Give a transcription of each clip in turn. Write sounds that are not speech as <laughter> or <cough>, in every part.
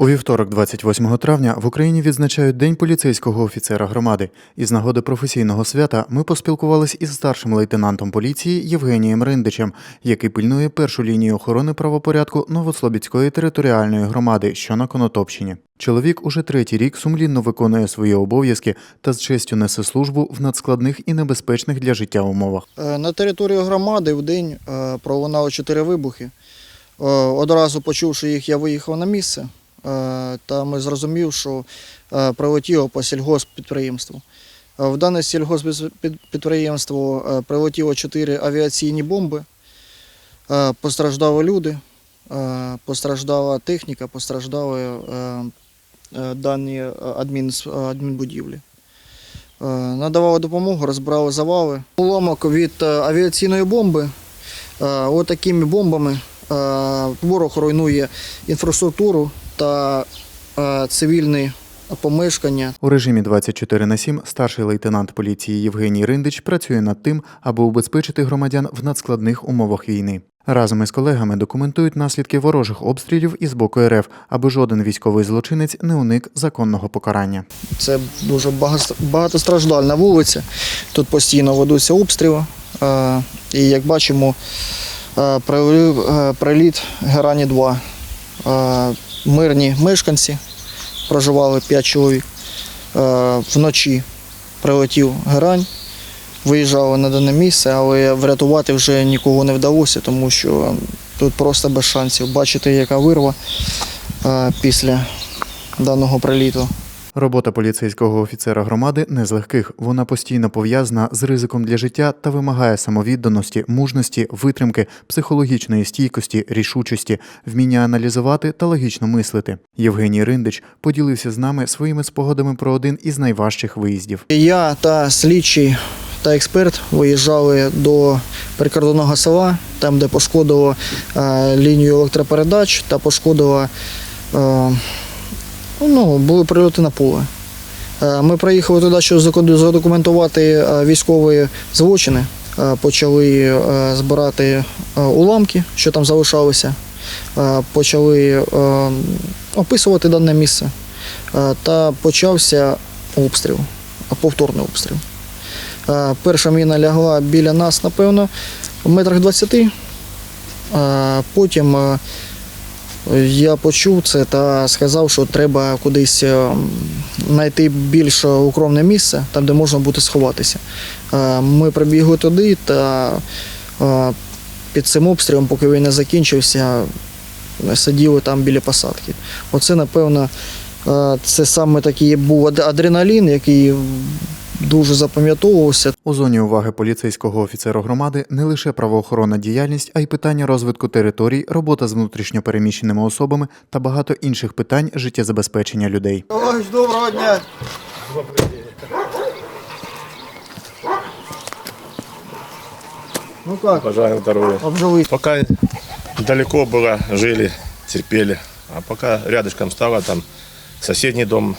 У вівторок, 28 травня, в Україні відзначають День поліцейського офіцера громади. Із нагоди професійного свята ми поспілкувались із старшим лейтенантом поліції Євгенієм Риндичем, який пильнує першу лінію охорони правопорядку Новослобідської територіальної громади, що на Конотопщині. Чоловік уже третій рік сумлінно виконує свої обов'язки та з честю несе службу в надскладних і небезпечних для життя умовах. Е, На території громади в день е, пролунало чотири вибухи. Е, Одразу почувши їх, я виїхав на місце, та ми зрозумів, що е, прилетіло по сільгосппідприємству. Е, В дане сільгосппідприємство е, прилетіло чотири авіаційні бомби, Е, постраждали люди, е, постраждала техніка, постраждали е, е, дані е, адмін, адмінбудівлі. Е, Надавали допомогу, розбирали завали. Уламок від е, авіаційної бомби. Е, Отакими бомбами е, ворог руйнує інфраструктуру та е, цивільні помешкання. У режимі 24 на 7 старший лейтенант поліції Євгеній Риндич працює над тим, аби убезпечити громадян в надскладних умовах війни. Разом із колегами документують наслідки ворожих обстрілів із боку РФ, аби жоден військовий злочинець не уник законного покарання. Це дуже багатостраждальна вулиця. Тут постійно ведуться обстріли. Е, І як бачимо, е, прилив- е, приліт Герані 2. Е, Мирні мешканці проживали 5 чоловік. Вночі прилетів Герань, виїжджали на дане місце, але врятувати вже нікого не вдалося, тому що тут просто без шансів. Бачите, яка вирва після даного приліту. Робота поліцейського офіцера громади не з легких. Вона постійно пов'язана з ризиком для життя та вимагає самовідданості, мужності, витримки, психологічної стійкості, рішучості, вміння аналізувати та логічно мислити. Євгеній Риндич поділився з нами своїми спогадами про один із найважчих виїздів. Я та слідчий та експерт виїжджали до прикордонного села, там, де пошкодило е, лінію електропередач та пошкодило, е, ну, були прильоти на поле. Е, Ми приїхали туди, щоб задокументувати е, військові злочини. Е, Почали збирати уламки, що там залишалися. Почали описувати дане місце. Та почався обстріл, повторний обстріл. Перша міна лягла біля нас, напевно, в метрах 20. Е, Потім я почув це та сказав, що треба кудись е, знайти більш укромне місце, там, де можна буде сховатися. Е, Ми прибігли туди та е, під цим обстрілом, поки він не закінчився, сиділи там біля посадки. Оце, напевно, е, це саме такий був адреналін, який дуже запам'ятовувався. У зоні уваги поліцейського офіцера громади не лише правоохоронна діяльність, а й питання розвитку територій, робота з внутрішньо переміщеними особами та багато інших питань життєзабезпечення людей. Ой, доброго дня. Ну как, Пожаром здоровья. обжились? Пока далеко было, жили, терпели. А пока рядышком стало, там соседний дом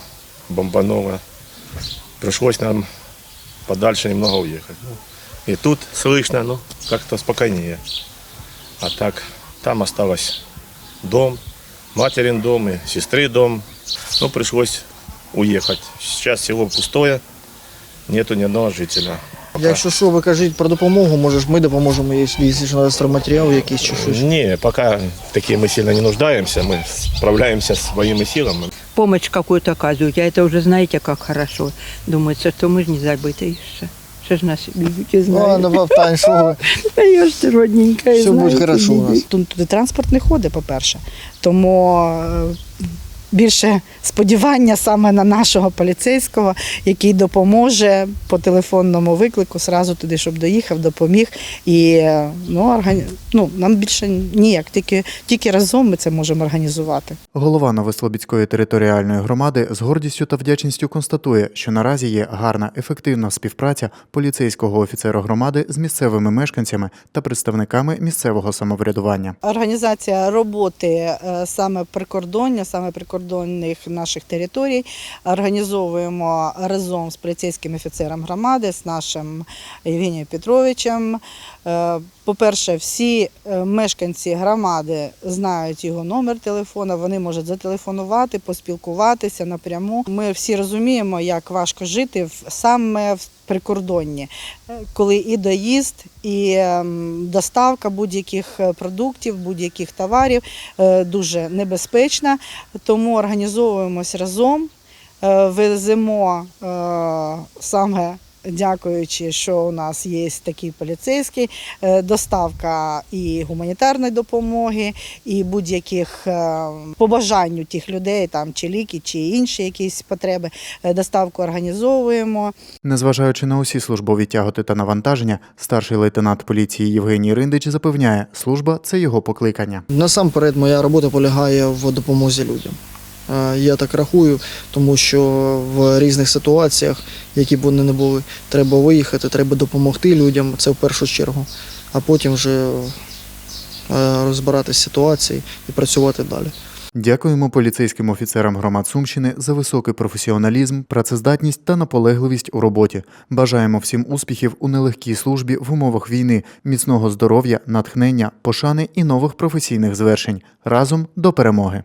бомбануло. Пришлось нам подальше немного уехать. И тут слышно, ну, как-то спокойнее. А так, там осталось дом, материн дом и сестры дом. Ну, пришлось уехать. Сейчас село пустое, нету ни одного жителя. Пока. Якщо що, ви кажіть про допомогу, може ж ми допоможемо, якщо якщо треба стройматеріал якийсь чи щось. Не, пока такие мы сильно не нуждаемся, мы справляемся своими силами. помощь какую-то оказывают. А это уже знаете, как хорошо. Думается, что мы же не забыты еще. Что ж нас любите, Ладно, знаете. Вовтань, що ви? <laughs> Да я ж ти родненькая, Все буде знаете, хорошо у нас. Тут туди транспорт не ходить, по-перше. Тому е, більше сподівання саме на нашого поліцейського, який допоможе по телефонному виклику сразу туди, щоб доїхав, допоміг. І е, ну, органі... ну, нам більше ніяк, тільки, тільки разом ми це можемо організувати. Голова Новослобідської територіальної громади з гордістю та вдячністю констатує, що наразі є гарна, ефективна співпраця поліцейського офіцера громади з місцевими мешканцями та представниками місцевого самоврядування. Організація роботи е, саме прикордоння, саме прикордонних наших територій організовуємо разом з поліцейським офіцером громади, з нашим Євгенієм Петровичем. Е, по-перше, всі е, мешканці громади знають його номер телефона, вони можуть зателефонувати, поспілкуватися напряму. Ми всі розуміємо, як важко жити саме в прикордонні, е, коли і доїзд, і ем, доставка будь-яких е, продуктів, будь-яких товарів е, дуже небезпечна. Тому організовуємось разом, веземо саме. Дякуючи, що у нас є такий поліцейський, е, доставка і гуманітарної допомоги, і будь-яких е, по бажанню тих людей, там чи ліки, чи інші якісь потреби. е, Доставку організовуємо. Незважаючи на усі службові тяготи та навантаження, старший лейтенант поліції Євгеній Риндич запевняє, служба це його покликання. Насамперед, моя робота полягає в допомозі людям. Е, Я так рахую, тому що в різних ситуаціях, які б вони не були, треба виїхати, треба допомогти людям, це в першу чергу, а потім вже е, розбиратися з ситуацією і працювати далі. Дякуємо поліцейським офіцерам громад Сумщини за високий професіоналізм, працездатність та наполегливість у роботі. Бажаємо всім успіхів у нелегкій службі в умовах війни, міцного здоров'я, натхнення, пошани і нових професійних звершень. Разом до перемоги.